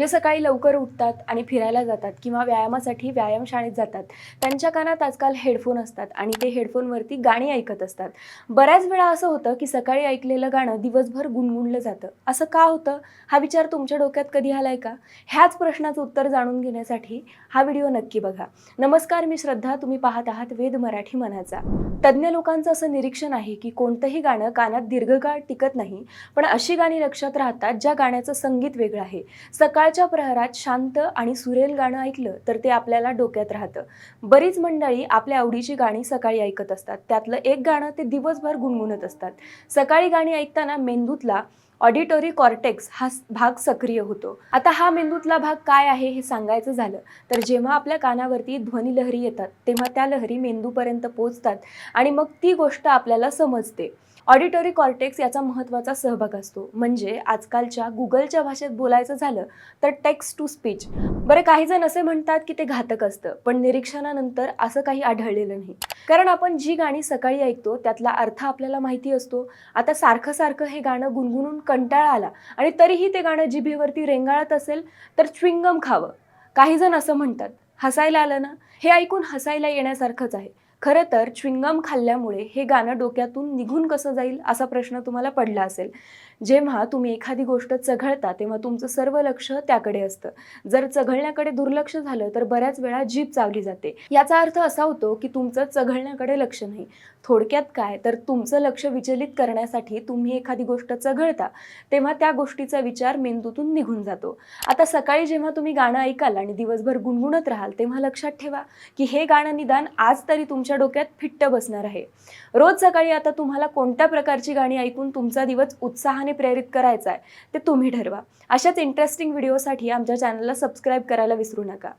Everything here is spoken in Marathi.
जे सकाळी लवकर उठतात आणि फिरायला जातात किंवा व्यायामासाठी व्यायामशाळेत जातात त्यांच्या कानात आजकाल हेडफोन असतात आणि ते हेडफोनवरती गाणी ऐकत असतात. बऱ्याच वेळा असं होतं की सकाळी ऐकलेलं गाणं दिवसभर गुणगुणलं जातं. असं का होतं? हा विचार तुमच्या डोक्यात कधी आलाय का? ह्याच प्रश्नाचं उत्तर जाणून घेण्यासाठी हा व्हिडिओ नक्की बघा. नमस्कार मी श्रद्धा. तुम्ही पाहत आहात वेद मराठी मनाचा. तज्ज्ञ लोकांचं असं निरीक्षण आहे की कोणतंही गाणं कानात दीर्घकाळ टिकत नाही पण अशी गाणी लक्षात राहतात ज्या गाण्याचं संगीत वेगळं आहे. सकाळ सकाळच्या प्रहरात शांत आणि सुरेल गाणं ऐकलं तर ते आपल्याला डोक्यात राहतं. बरीच मंडळी आपल्या आवडीची गाणी सकाळी ऐकत असतात. त्यातलं एक गाणं ते दिवसभर गुणगुणत असतात. सकाळी गाणी ऐकताना मेंदूतला ऑडिटोरी कॉर्टेक्स हा भाग सक्रिय होतो. आता हा मेंदूतला भाग काय आहे हे सांगायचं झालं तर जेव्हा आपल्या कानावरती ध्वनी लहरी येतात तेव्हा त्या लहरी मेंदूपर्यंत पोहोचतात आणि मग ती गोष्ट आपल्याला समजते. ऑडिटोरी कॉर्टेक्स याचा महत्त्वाचा सहभाग असतो. म्हणजे आजकालच्या गुगलच्या भाषेत बोलायचं झालं तर टेक्स्ट टू स्पीच बरं काही जण असे म्हणतात की ते घातक असतं पण निरीक्षणानंतर असं काही आढळलेलं नाही. कारण आपण जी गाणी सकाळी ऐकतो त्यातला अर्थ आपल्याला माहिती असतो. आता सारखं सारखं हे गाणं गुणगुणून कंटाळा आला. आणि तरीही ते गाणं जिभेवरती रेंगाळत असेल तर च्विंगम खावं. काही जण असं म्हणतात हसायला आलं ना? हे ऐकून हसायला येण्यासारखंच आहे. खरं तर च्विंगम खाल्ल्यामुळे हे गाणं डोक्यातून निघून कसं जाईल असा प्रश्न तुम्हाला पडला असेल. जेव्हा तुम्ही एखादी गोष्ट चघळता तेव्हा तुमचं सर्व लक्ष त्याकडे असतं. जर चघळण्याकडे दुर्लक्ष झालं तर बऱ्याच वेळा जीभ चावली जाते. याचा अर्थ असा होतो की तुमचं चघळण्याकडे लक्ष नाही. थोडक्यात काय? तर तुमचं लक्ष विचलित करण्यासाठी तुम्ही एखादी गोष्ट चघळता तेव्हा त्या गोष्टीचा विचार मेंदूतून निघून जातो. आता सकाळी जेव्हा तुम्ही गाणं ऐकाल आणि दिवसभर गुणगुणत राहाल तेव्हा लक्षात ठेवा की हे गाणं निदान आज तरी तुमच्या डोक्यात फिट्ट बसणार आहे. रोज सकाळी आता तुम्हाला कोणत्या प्रकारची गाणी ऐकून तुमचा दिवस उत्साहाने प्रेरित करायचा आहे ते तुम्ही ठरवा. अशाच इंटरेस्टिंग व्हिडिओसाठी आमच्या चॅनलला सबस्क्राईब करायला विसरू नका.